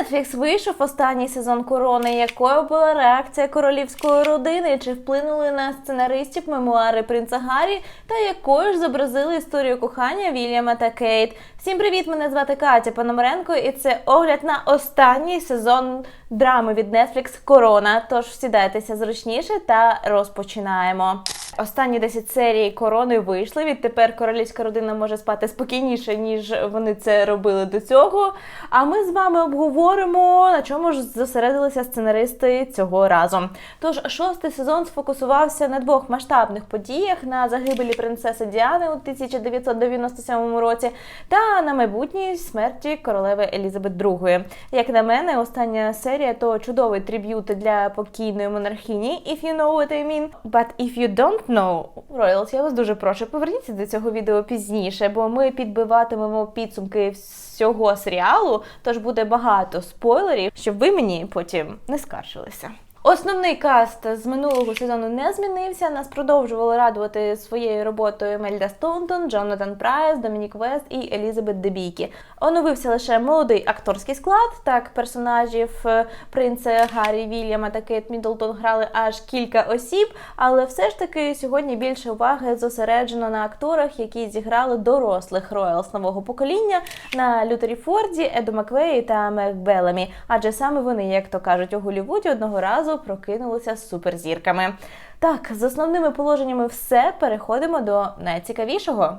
Netflix вийшов останній сезон корони. Якою була реакція королівської родини? Чи вплинули на сценаристів мемуари принца Гаррі? Та якою ж зобразили історію кохання Вільяма та Кейт? Всім привіт! Мене звати Катя Пономаренко, і це огляд на останній сезон драми від Netflix Корона. Тож сідайтеся зручніше та розпочинаємо. Останні 10 серій корони вийшли. Відтепер королівська родина може спати спокійніше, ніж вони це робили до цього. А ми з вами обговоримо, на чому ж зосередилися сценаристи цього разу. Тож шостий сезон сфокусувався на двох масштабних подіях: на загибелі принцеси Діани у 1997 році та на майбутній смерті королеви Елізабет II. Як на мене, остання серія то чудовий триб'ют для покійної монархіні, if you know what I mean. But if you don't know, Royals, я вас дуже прошу, поверніться до цього відео пізніше, бо ми підбиватимемо підсумки всього серіалу, тож буде багато спойлерів, щоб ви мені потім не скаржилися. Основний каст з минулого сезону не змінився. Нас продовжували радувати своєю роботою Мельда Стоунтон, Джонатан Прайс, Домінік Вест і Елізабет Дебікі. Оновився лише молодий акторський склад. Так, персонажів е, принца Гаррі Вільяма та Кейт Міддлтон грали аж кілька осіб, але все ж таки сьогодні більше уваги зосереджено на акторах, які зіграли дорослих роялс нового покоління на Лютері Форді, Еду Маквеї та Мег Белемі. Адже саме вони, як то кажуть у Голлівуді, одного разу прокинулися суперзірками. Так, з основними положеннями все переходимо до найцікавішого.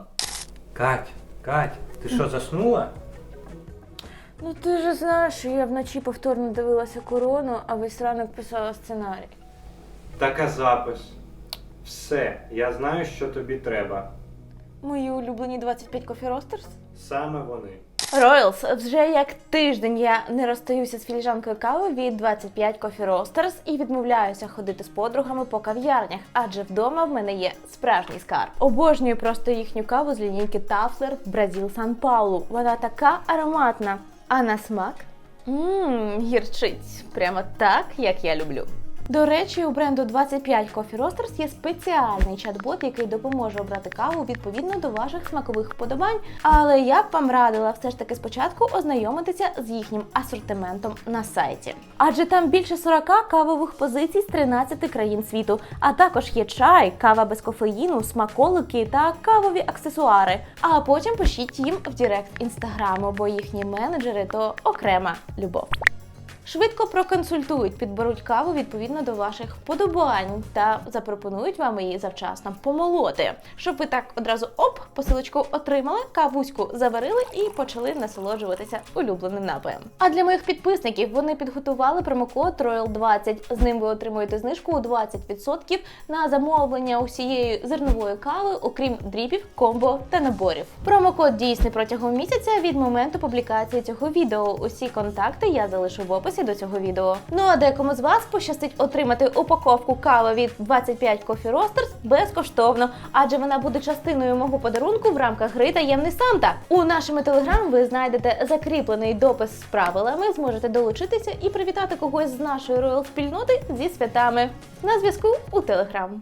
Кать, Кать, ти що заснула? Ну ти ж знаєш, що я вночі повторно дивилася корону, а весь ранок писала сценарій. Така запис. Все, я знаю, що тобі треба. Мої улюблені 25 Coffee Roasters? Саме вони. Роялс, вже як тиждень я не розстаюся з філіжанкою кави від 25 Coffee Roasters і відмовляюся ходити з подругами по кав'ярнях, адже вдома в мене є справжній скарб. Обожнюю просто їхню каву з лінійки Тафлер Бразил Сан Паулу. Вона така ароматна. А на смак? Ммм, гірчить. Прямо так, як я люблю. До речі, у бренду 25 Coffee Roasters є спеціальний чат-бот, який допоможе обрати каву відповідно до ваших смакових вподобань. Але я б вам радила все ж таки спочатку ознайомитися з їхнім асортиментом на сайті. Адже там більше 40 кавових позицій з 13 країн світу, а також є чай, кава без кофеїну, смаколики та кавові аксесуари. А потім пишіть їм в Директ інстаграму, бо їхні менеджери то окрема любов. Швидко проконсультують, підберуть каву відповідно до ваших вподобань та запропонують вам її завчасно помолоти, щоб ви так одразу оп, посилочку отримали, кавуську заварили і почали насолоджуватися улюбленим напоєм. А для моїх підписників вони підготували промокод Royal20. З ним ви отримуєте знижку у 20% на замовлення усієї зернової кави, окрім дріпів, комбо та наборів. Промокод дійсний протягом місяця від моменту публікації цього відео. Усі контакти я залишу в описі до цього відео. Ну а декому з вас пощастить отримати упаковку кави від 25 Coffee Roasters безкоштовно, адже вона буде частиною мого подарунку в рамках гри Таємний Санта. У нашому телеграм ви знайдете закріплений допис з правилами, зможете долучитися і привітати когось з нашої роял спільноти зі святами. На зв'язку у телеграм.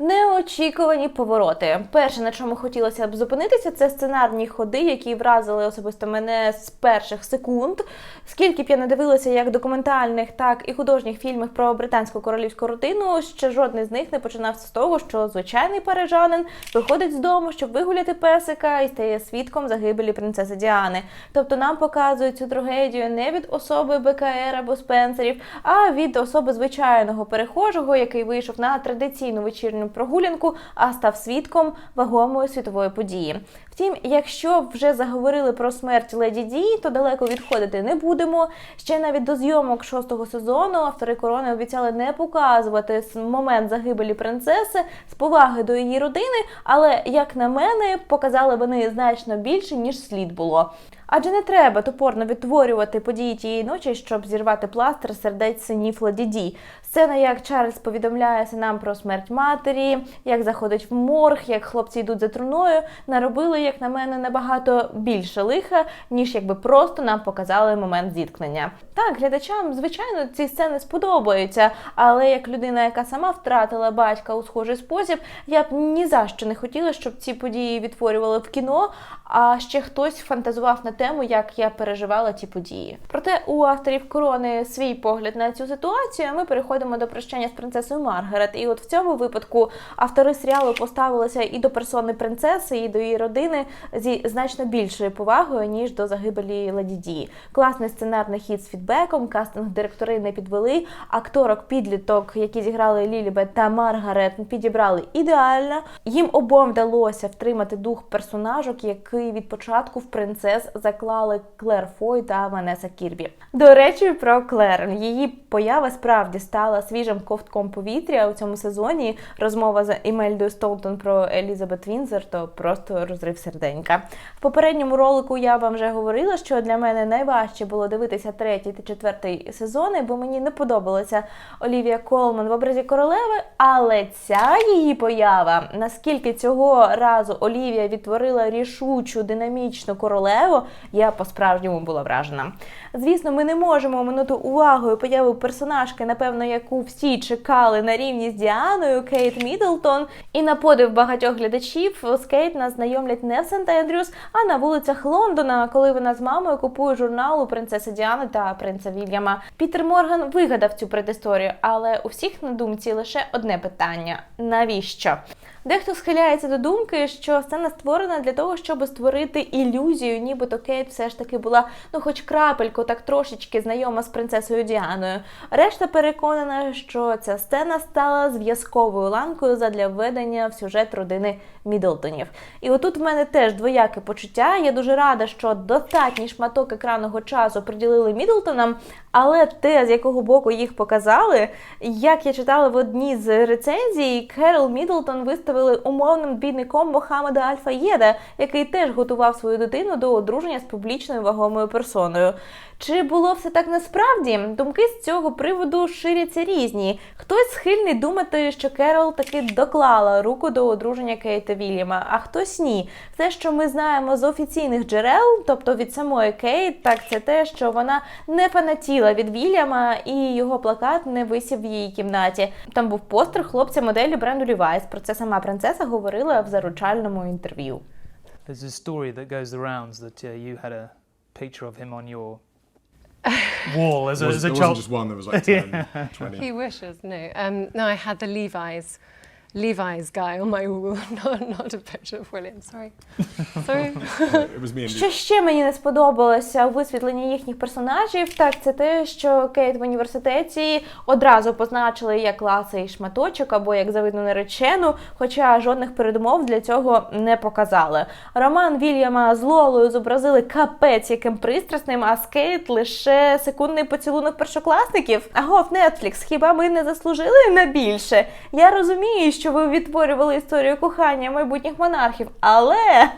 Неочікувані повороти. Перше, на чому хотілося б зупинитися, це сценарні ходи, які вразили особисто мене з перших секунд. Скільки б я не дивилася як документальних, так і художніх фільмів про британську королівську родину, ще жодний з них не починався з того, що звичайний парижанин виходить з дому, щоб вигуляти песика і стає свідком загибелі принцеси Діани. Тобто нам показують цю трагедію не від особи БКР або Спенсерів, а від особи звичайного перехожого, який вийшов на традиційну вечірню прогулянку, а став свідком вагомої світової події. Втім, якщо вже заговорили про смерть леді Ді, то далеко відходити не будемо. Ще навіть до зйомок шостого сезону автори корони обіцяли не показувати момент загибелі принцеси з поваги до її родини, але як на мене, показали вони значно більше ніж слід було. Адже не треба топорно відтворювати події тієї ночі, щоб зірвати пластир сердець синів Леді Ді. Сцена, як Чарльз повідомляє синам про смерть матері, як заходить в морг, як хлопці йдуть за труною, наробили як на мене, набагато більше лиха, ніж якби просто нам показали момент зіткнення. Так, глядачам, звичайно, ці сцени сподобаються, але як людина, яка сама втратила батька у схожий спосіб, я б ні за що не хотіла, щоб ці події відтворювали в кіно, а ще хтось фантазував на тему, як я переживала ті події. Проте у авторів корони свій погляд на цю ситуацію. Ми переходимо до прощання з принцесою Маргарет. І от в цьому випадку автори серіалу поставилися і до персони принцеси, і до її родини зі значно більшою повагою ніж до загибелі Леді Ді. Класний сценарний хід з фідбеком, кастинг директори не підвели. Акторок підліток, які зіграли Лілібет та Маргарет, підібрали ідеально. Їм обом вдалося втримати дух персонажок, який від початку в принцес заклали Клер Фой та Ванеса Кірбі. До речі, про Клер її поява справді стала свіжим ковтком повітря у цьому сезоні. Розмова з Емельдою Стоутон про Елізабет Вінзер то просто розрив серденька. В попередньому ролику я вам вже говорила, що для мене найважче було дивитися третій та четвертий сезони, бо мені не подобалася Олівія Колман в образі королеви. Але ця її поява, наскільки цього разу Олівія відтворила рішучу динамічну королеву, я по-справжньому була вражена. Звісно, ми не можемо оминути увагою появу персонажки, напевно, яку всі чекали на рівні з Діаною, Кейт Міддлтон. І на подив багатьох глядачів з Кейт нас знайомлять не в Сент Ендрюс, а на вулицях Лондона, коли вона з мамою купує журнал у принцеси Діани та принца Вільяма. Пітер Морган вигадав цю предісторію, але у всіх на думці лише одне питання: навіщо? Дехто схиляється до думки, що сцена створена для того, щоб створити ілюзію, нібито Кейт все ж таки була, ну, хоч крапельку, так трошечки знайома з принцесою Діаною. Решта переконана, що ця сцена стала зв'язковою ланкою задля введення в сюжет родини Мідлтонів. І отут в мене теж двояке почуття. Я дуже рада, що достатній шматок екранного часу приділили Мідлтонам, але те, з якого боку їх показали, як я читала в одній з рецензій, Керол Мідлтон виставили умовним бідником Мохаммеда Альфаєда, який теж готував свою дитину до одруження з публічною вагомою персоною. Чи було все так насправді? Думки з цього приводу ширяться різні. Хтось схильний думати, що Керол таки доклала руку до одруження Кейта Вільяма, а хтось ні. Все, що ми знаємо з офіційних джерел, тобто від самої Кейт, так це те, що вона не фанатіла від Вільяма і його плакат не висів в її кімнаті. Там був постер хлопця моделі бренду Levi's. Про це сама принцеса говорила в заручальному інтерв'ю. There's a story that goes the that uh, you had a picture of him on your wall as a, It as wasn't, a it wasn't just one, there was like 10, 20. He wishes. No, um, no. I had the Levi's, Levi's guy on my wall, not not a picture of William. Sorry, sorry. It was me and Що ще мені не сподобалося у висвітленні їхніх персонажів, так це те, що Кейт в університеті одразу позначили як ласий шматочок або як завидну наречену, хоча жодних передумов для цього не показали. Роман Вільяма з Лолою зобразили капець яким пристрасним, а з Кейт лише секундний поцілунок першокласників. Агов, Нетфлікс, хіба ми не заслужили на більше? Я розумію, що ви відтворювали історію кохання майбутніх монархів, але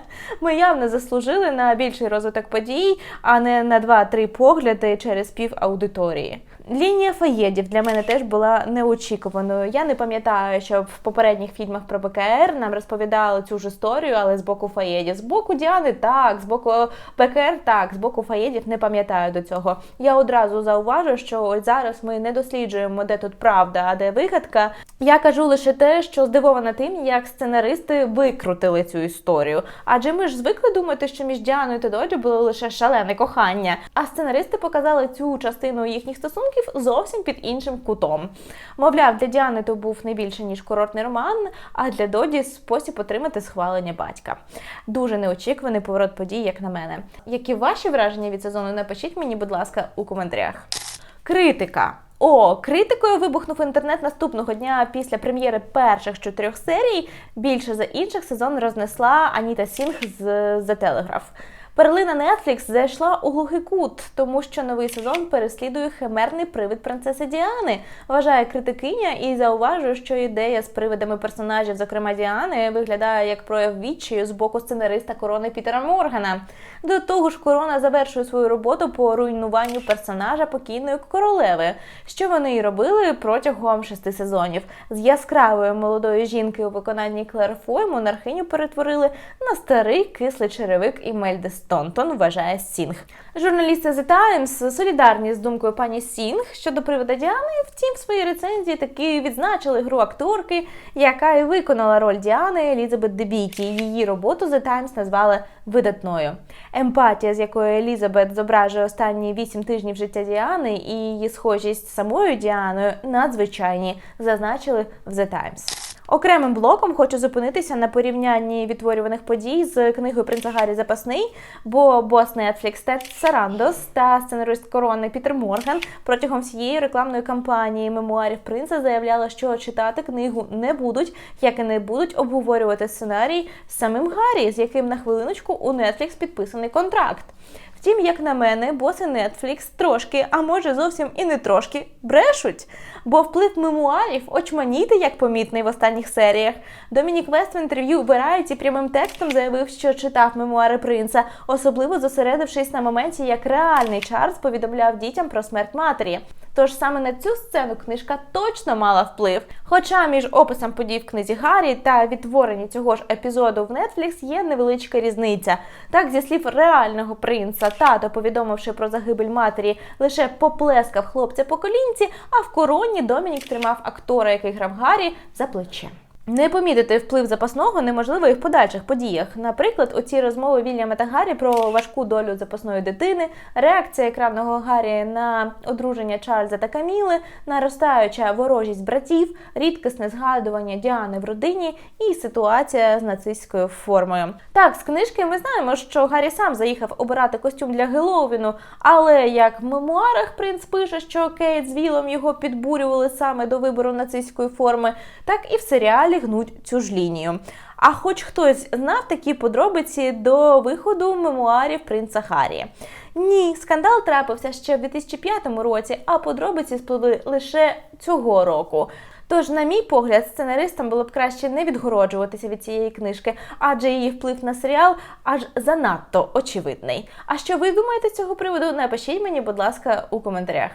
ми явно заслужили на більший розвиток подій, а не на 2-3 погляди через пів аудиторії. Лінія Фаєдів для мене теж була неочікуваною. Я не пам'ятаю, що в попередніх фільмах про БКР нам розповідали цю ж історію, але з боку Фаєдів. З боку Діани так, з боку БКР так, з боку Фаєдів не пам'ятаю до цього. Я одразу зауважу, що ось зараз ми не досліджуємо, де тут правда, а де вигадка. Я кажу лише те, що здивована тим, як сценаристи викрутили цю історію. Адже ми ж звикли думати, що між Діаною та Доджі було лише шалене кохання. А сценаристи показали цю частину їхніх стосунків зовсім під іншим кутом. Мовляв, для Діани то був не більше ніж курортний роман, а для Доді спосіб отримати схвалення батька. Дуже неочікуваний поворот подій, як на мене. Які ваші враження від сезону? Напишіть мені, будь ласка, у коментарях. Критика. О, критикою вибухнув інтернет наступного дня після прем'єри перших чотирьох серій. Більше за інших сезон рознесла Аніта Сінг з The Telegraph. Перлина Netflix зайшла у глухий кут, тому що новий сезон переслідує химерний привид принцеси Діани, вважає критикиня і зауважує, що ідея з привидами персонажів, зокрема Діани, виглядає як прояв відчаю з боку сценариста корони Пітера Моргана. До того ж, корона завершує свою роботу по руйнуванню персонажа покійної королеви, що вони і робили протягом шести сезонів. З яскравої молодої жінки у виконанні Клер Фой монархиню перетворили на старий кислий черевик Імельди Стонтон, вважає Сінг. Журналісти The Times солідарні з думкою пані Сінг щодо привода Діани. Втім, в своїй рецензії таки відзначили гру акторки, яка і виконала роль Діани Елізабет Дебікі. Її роботу The Times назвали видатною. Емпатія, з якою Елізабет зображує останні вісім тижнів життя Діани, і її схожість з самою Діаною надзвичайні, зазначили в The Times. Окремим блоком хочу зупинитися на порівнянні відтворюваних подій з книгою принца Гаррі Запасний, бо бос Netflix Тед Сарандос та сценарист корони Пітер Морган протягом всієї рекламної кампанії мемуарів принца заявляли, що читати книгу не будуть, як і не будуть обговорювати сценарій самим Гаррі, з яким на хвилиночку у Netflix підписаний контракт. Втім, як на мене, боси Netflix трошки, а може зовсім і не трошки, брешуть. Бо вплив мемуарів очманіти як помітний в останніх серіях. Домінік Вест в інтерв'ю Variety прямим текстом заявив, що читав мемуари принца, особливо зосередившись на моменті, як реальний Чарльз повідомляв дітям про смерть матері. Тож саме на цю сцену книжка точно мала вплив. Хоча між описом подій в книзі Гаррі та відтворенні цього ж епізоду в Netflix є невеличка різниця. Так, зі слів реального принца, тато, повідомивши про загибель матері, лише поплескав хлопця по колінці, а в короні Домінік тримав актора, який грав Гаррі, за плече. Не помітити вплив запасного неможливо і в подальших подіях. Наприклад, у цій розмови Вільяма та Гаррі про важку долю запасної дитини, реакція екранного Гаррі на одруження Чарльза та Каміли, наростаюча ворожість братів, рідкісне згадування Діани в родині і ситуація з нацистською формою. Так, з книжки ми знаємо, що Гаррі сам заїхав обирати костюм для Геловіну, але як в мемуарах принц пише, що Кейт з Вілом його підбурювали саме до вибору нацистської форми, так і в серіалі гнуть цю ж лінію. А хоч хтось знав такі подробиці до виходу мемуарів принца Харрі. Ні, скандал трапився ще в 2005 році, а подробиці спливли лише цього року. Тож, на мій погляд, сценаристам було б краще не відгороджуватися від цієї книжки, адже її вплив на серіал аж занадто очевидний. А що ви думаєте з цього приводу? Напишіть мені, будь ласка, у коментарях.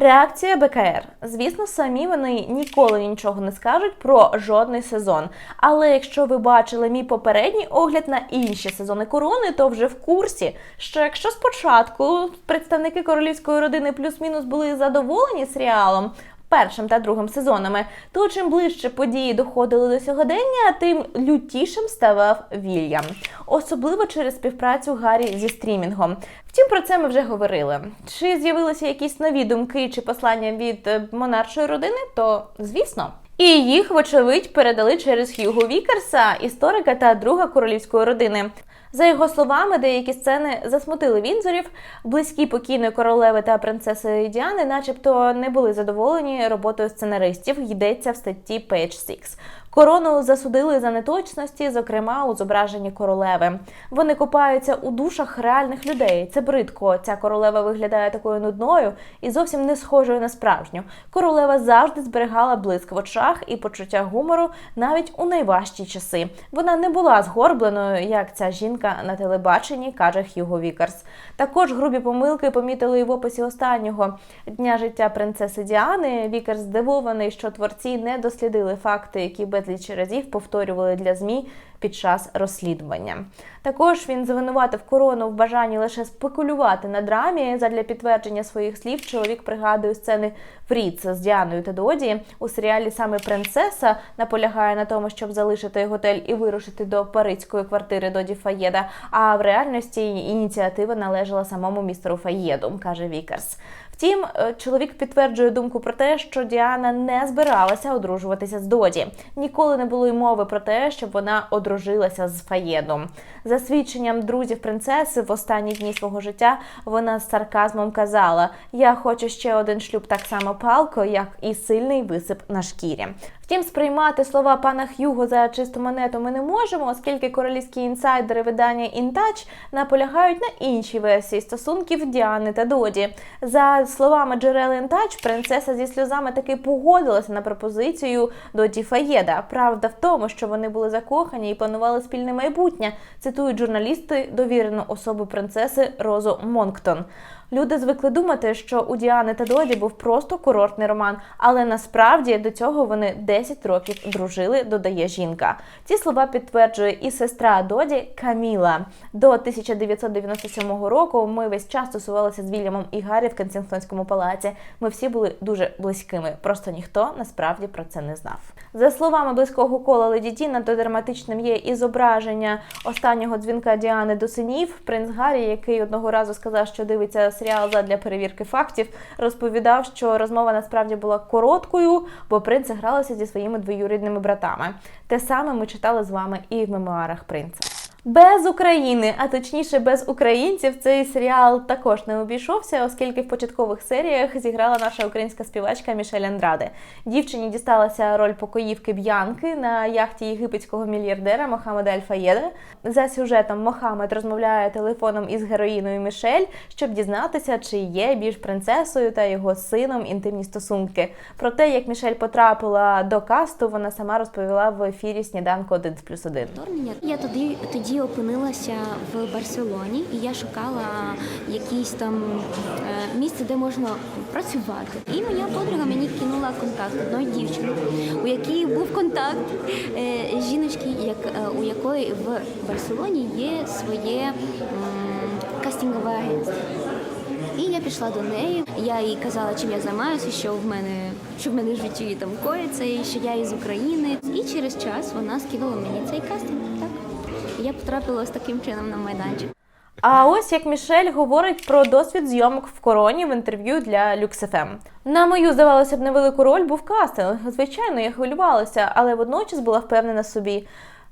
Реакція БКР. Звісно, самі вони ніколи нічого не скажуть про жодний сезон. Але якщо ви бачили мій попередній огляд на інші сезони корони, то вже в курсі, що якщо спочатку представники королівської родини плюс-мінус були задоволені серіалом. Першим та другим сезонами, то чим ближче події доходили до сьогодення, тим лютішим ставав Вільям, особливо через співпрацю Гаррі зі стрімінгом. Втім, про це ми вже говорили. Чи з'явилися якісь нові думки чи послання від е, монаршої родини? То звісно. І їх, вочевидь, передали через Хьюго Вікерса, історика та друга королівської родини. За його словами, деякі сцени засмутили Вінзорів. Близькі покійної королеви та принцеси Діани, начебто, не були задоволені роботою сценаристів. Йдеться в статті Page 6. Корону засудили за неточності, зокрема у зображенні королеви. Вони купаються у душах реальних людей. Це бридко. Ця королева виглядає такою нудною і зовсім не схожою на справжню. Королева завжди зберігала блиск в очах і почуття гумору навіть у найважчі часи. Вона не була згорбленою, як ця жінка на телебаченні, каже Хьюго Вікарс. Також грубі помилки помітили і в описі останнього дня життя принцеси Діани. Вікарс здивований, що творці не дослідили факти, які безліч разів повторювали для змі під час розслідування. Також він звинуватив корону в бажанні лише спекулювати на драмі. Задля підтвердження своїх слів чоловік пригадує сцени Фріц з Діаною та Доді. У серіалі саме принцеса наполягає на тому, щоб залишити готель і вирушити до паризької квартири Доді Фаєда. А в реальності ініціатива належала самому містеру Фаєду, каже Вікерс. Втім, е, чоловік підтверджує думку про те, що Діана не збиралася одружуватися з Доді. Ніколи не було й мови про те, щоб вона одружилася з Фаєдом. За свідченням друзів принцеси, в останні дні свого життя вона з сарказмом казала: Я хочу ще один шлюб так само палко, як і сильний висип на шкірі. Втім, сприймати слова пана Х'юго за чисту монету ми не можемо, оскільки королівські інсайдери видання InTouch наполягають на іншій версії стосунків Діани та Доді. За словами джерел InTouch, принцеса зі сльозами таки погодилася на пропозицію Доді Фаєда. Правда в тому, що вони були закохані і планували спільне майбутнє. Цитують журналісти довірену особу принцеси Розу Монктон. Люди звикли думати, що у Діани та Доді був просто курортний роман, але насправді до цього вони 10 років дружили, додає жінка. Ці слова підтверджує і сестра Доді Каміла. До 1997 року ми весь час стосувалися з Вільямом і Гаррі в Кенсінгтонському палаці. Ми всі були дуже близькими, просто ніхто насправді про це не знав. За словами близького кола Леді Ді, надто драматичним є і зображення останнього дзвінка Діани до синів. Принц Гаррі, який одного разу сказав, що дивиться серіал задля перевірки фактів, розповідав, що розмова насправді була короткою, бо принц гралася зі своїми двоюрідними братами. Те саме ми читали з вами і в мемуарах принца. Без України, а точніше без українців, цей серіал також не обійшовся, оскільки в початкових серіях зіграла наша українська співачка Мішель Андраде. Дівчині дісталася роль покоївки Б'янки на яхті єгипетського мільярдера Мохамеда Аль-Фаєда. За сюжетом Мохамед розмовляє телефоном із героїною Мішель, щоб дізнатися, чи є більш принцесою та його сином інтимні стосунки. Про те, як Мішель потрапила до касту, вона сама розповіла в ефірі сніданку 1 плюс 1. Я тоді тоді опинилася в Барселоні, і я шукала якісь там е, місце, де можна працювати. І моя подруга мені кинула контакт одної дівчини, у якій був контакт е, жіночки, як е, у якої в Барселоні є своє кастингове агентство. І я пішла до неї. Я їй казала, чим я займаюся, що в мене що в мене в житті там коїться, і що я із України. І через час вона скинула мені цей кастинг. Я потрапила з таким чином на майданчик. А ось як Мішель говорить про досвід зйомок в короні в інтерв'ю для LuxFM. На мою, здавалося б, невелику роль був кастинг. Звичайно, я хвилювалася, але водночас була впевнена собі.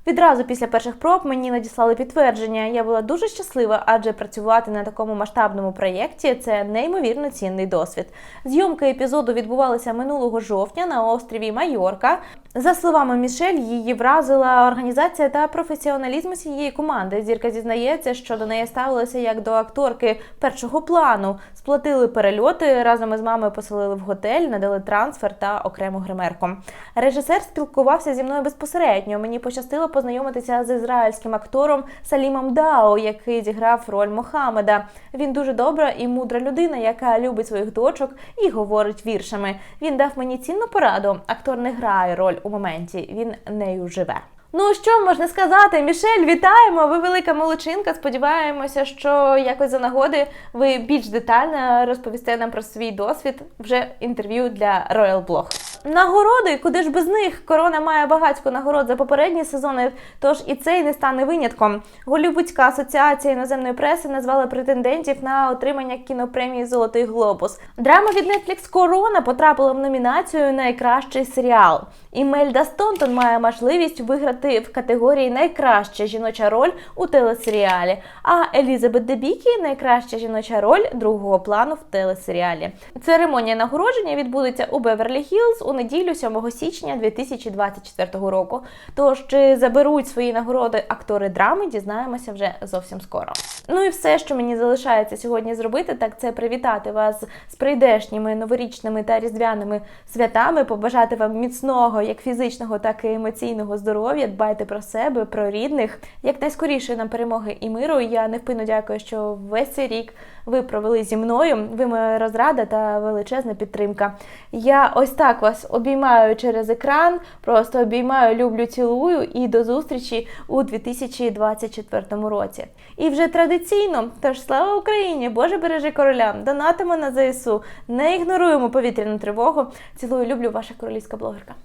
Відразу після перших проб мені надіслали підтвердження. Я була дуже щаслива, адже працювати на такому масштабному проєкті це неймовірно цінний досвід. Зйомки епізоду відбувалися минулого жовтня на острові Майорка. За словами Мішель, її вразила організація та професіоналізм усієї команди. Зірка зізнається, що до неї ставилися як до акторки першого плану. Сплатили перельоти разом із мамою поселили в готель, надали трансфер та окрему гримерку. Режисер спілкувався зі мною безпосередньо. Мені пощастило познайомитися з ізраїльським актором Салімом Дао, який зіграв роль Мохамеда. Він дуже добра і мудра людина, яка любить своїх дочок і говорить віршами. Він дав мені цінну пораду. Актор не грає роль у моменті, він нею живе. Ну що можна сказати, Мішель, вітаємо! Ви велика молодчинка. Сподіваємося, що якось за нагоди ви більш детально розповісте нам про свій досвід вже інтерв'ю для Royal Blog. Нагороди, куди ж без них? Корона має багатько нагород за попередні сезони, тож і цей не стане винятком. Голівудська асоціація іноземної преси назвала претендентів на отримання кінопремії Золотий глобус. Драма від Netflix Корона потрапила в номінацію Найкращий серіал. І Мельда Стонтон має можливість виграти в категорії Найкраща жіноча роль у телесеріалі. А Елізабет Дебікі найкраща жіноча роль другого плану в телесеріалі. Церемонія нагородження відбудеться у Беверлі Хіллз у неділю 7 січня 2024 року. Тож чи заберуть свої нагороди актори драми, дізнаємося вже зовсім скоро. Ну і все, що мені залишається сьогодні зробити, так це привітати вас з прийдешніми новорічними та різдвяними святами, побажати вам міцного, як фізичного, так і емоційного здоров'я. Дбайте про себе, про рідних, як найскоріше нам перемоги і миру. Я невпинно дякую, що весь цей рік ви провели зі мною. Ви моя розрада та величезна підтримка. Я ось так вас обіймаю через екран, просто обіймаю, люблю, цілую і до зустрічі у 2024 році. І вже традиційно, тож слава Україні! Боже бережи короля! Донатимо на ЗСУ, не ігноруємо повітряну тривогу. Цілую, люблю, ваша королівська блогерка.